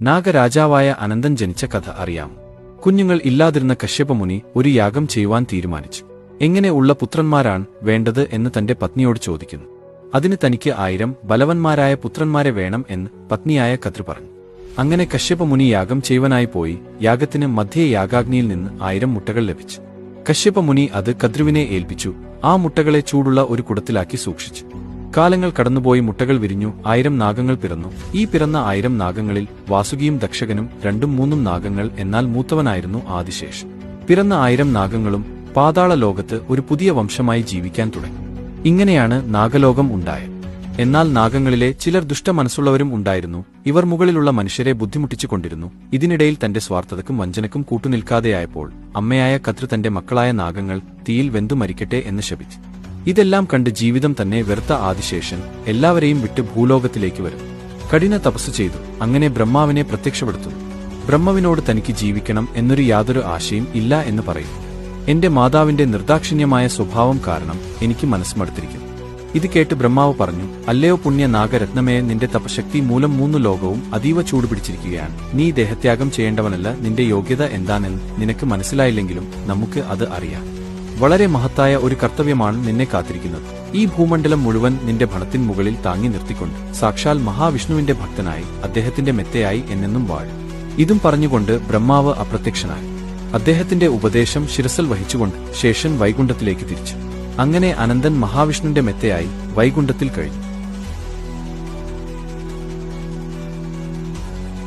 നാഗരാജാവായ അനന്തൻ ജനിച്ച കഥ അറിയാം. കുഞ്ഞുങ്ങൾ ഇല്ലാതിരുന്ന കശ്യപമുനി ഒരു യാഗം ചെയ്യുവാൻ തീരുമാനിച്ചു. എങ്ങനെ ഉള്ള പുത്രന്മാരാണ് വേണ്ടത് എന്ന് തന്റെ പത്നിയോട് ചോദിക്കുന്നു. അതിന് തനിക്ക് ആയിരം ബലവന്മാരായ പുത്രന്മാരെ വേണം എന്ന് പത്നിയായ കത്രി പറഞ്ഞു. അങ്ങനെ കശ്യപമുനി യാഗം ചെയ്യുവാനായി പോയി. യാഗത്തിന് മധ്യേ യാഗാഗ്നിയിൽ നിന്ന് ആയിരം മുട്ടകൾ ലഭിച്ചു. കശ്യപമുനി അത് കദ്രുവിനെ ഏൽപ്പിച്ചു. ആ മുട്ടകളെ ചൂടുള്ള ഒരു കുടത്തിലാക്കി സൂക്ഷിച്ചു. കാലങ്ങൾ കടന്നുപോയി മുട്ടകൾ വിരിഞ്ഞു ആയിരം നാഗങ്ങൾ പിറന്നു. ഈ പിറന്ന ആയിരം നാഗങ്ങളിൽ വാസുകിയും ദക്ഷകനും രണ്ടും മൂന്നും നാഗങ്ങൾ എന്നാൽ മൂത്തവനായിരുന്നു ആദിശേഷ്. പിറന്ന ആയിരം നാഗങ്ങളും പാതാള ലോകത്ത് ഒരു പുതിയ വംശമായി ജീവിക്കാൻ തുടങ്ങി. ഇങ്ങനെയാണ് നാഗലോകം ഉണ്ടായത്. എന്നാൽ നാഗങ്ങളിലെ ചിലർ ദുഷ്ടമനസ്സുള്ളവരും ഉണ്ടായിരുന്നു. ഇവർ മുകളിലുള്ള മനുഷ്യരെ ബുദ്ധിമുട്ടിച്ചുകൊണ്ടിരുന്നു. ഇതിനിടയിൽ തന്റെ സ്വാർത്ഥതക്കും വഞ്ചനക്കും കൂട്ടുനിൽക്കാതെയായപ്പോൾ അമ്മയായ കത്രു തന്റെ മക്കളായ നാഗങ്ങൾ തീയിൽ വെന്തു മരിക്കട്ടെ എന്ന് ശപിച്ചു. ഇതെല്ലാം കണ്ട് ജീവിതം തന്നെ വെറുത്ത ആദിശേഷൻ എല്ലാവരെയും വിട്ട് ഭൂലോകത്തിലേക്ക് വരും. കഠിന തപസ് ചെയ്തു. അങ്ങനെ ബ്രഹ്മാവിനെ പ്രത്യക്ഷപ്പെടുത്തുന്നു ബ്രഹ്മവിനോട് തനിക്ക് ജീവിക്കണം എന്നൊരു യാതൊരു ആശയും ഇല്ല എന്ന് പറയും. എന്റെ മാതാവിന്റെ നിർദാക്ഷിണ്യമായ സ്വഭാവം കാരണം എനിക്ക് മനസ്സുമടുത്തിരിക്കും. ഇത് കേട്ട് ബ്രഹ്മാവ് പറഞ്ഞു അല്ലയോ പുണ്യ നാഗരത്നമേ നിന്റെ തപശക്തി മൂലം മൂന്ന് ലോകവും അതീവ ചൂടുപിടിച്ചിരിക്കുകയാണ്. നീ ദേഹത്യാഗം ചെയ്യേണ്ടവനല്ല നിന്റെ യോഗ്യത എന്താണെന്ന് നിനക്ക് മനസ്സിലായില്ലെങ്കിലും നമുക്ക് അത് അറിയാം. വളരെ മഹത്തായ ഒരു കർത്തവ്യമാണ് നിന്നെ കാത്തിരിക്കുന്നത്. ഈ ഭൂമണ്ഡലം മുഴുവൻ നിന്റെ ഭണത്തിൻ മുകളിൽ താങ്ങി നിർത്തിക്കൊണ്ട് സാക്ഷാൽ മഹാവിഷ്ണുവിന്റെ ഭക്തനായി അദ്ദേഹത്തിന്റെ മെത്തയായി എന്നെന്നും വാഴും. ഇതും പറഞ്ഞുകൊണ്ട് ബ്രഹ്മാവ് അപ്രത്യക്ഷനായി. അദ്ദേഹത്തിന്റെ ഉപദേശം ശിരസൽ വഹിച്ചുകൊണ്ട് ശേഷൻ വൈകുണ്ഠത്തിലേക്ക് തിരിച്ചു. അങ്ങനെ അനന്തൻ മഹാവിഷ്ണുവിന്റെ മെത്തയായി വൈകുണ്ഠത്തിൽ കഴിഞ്ഞു.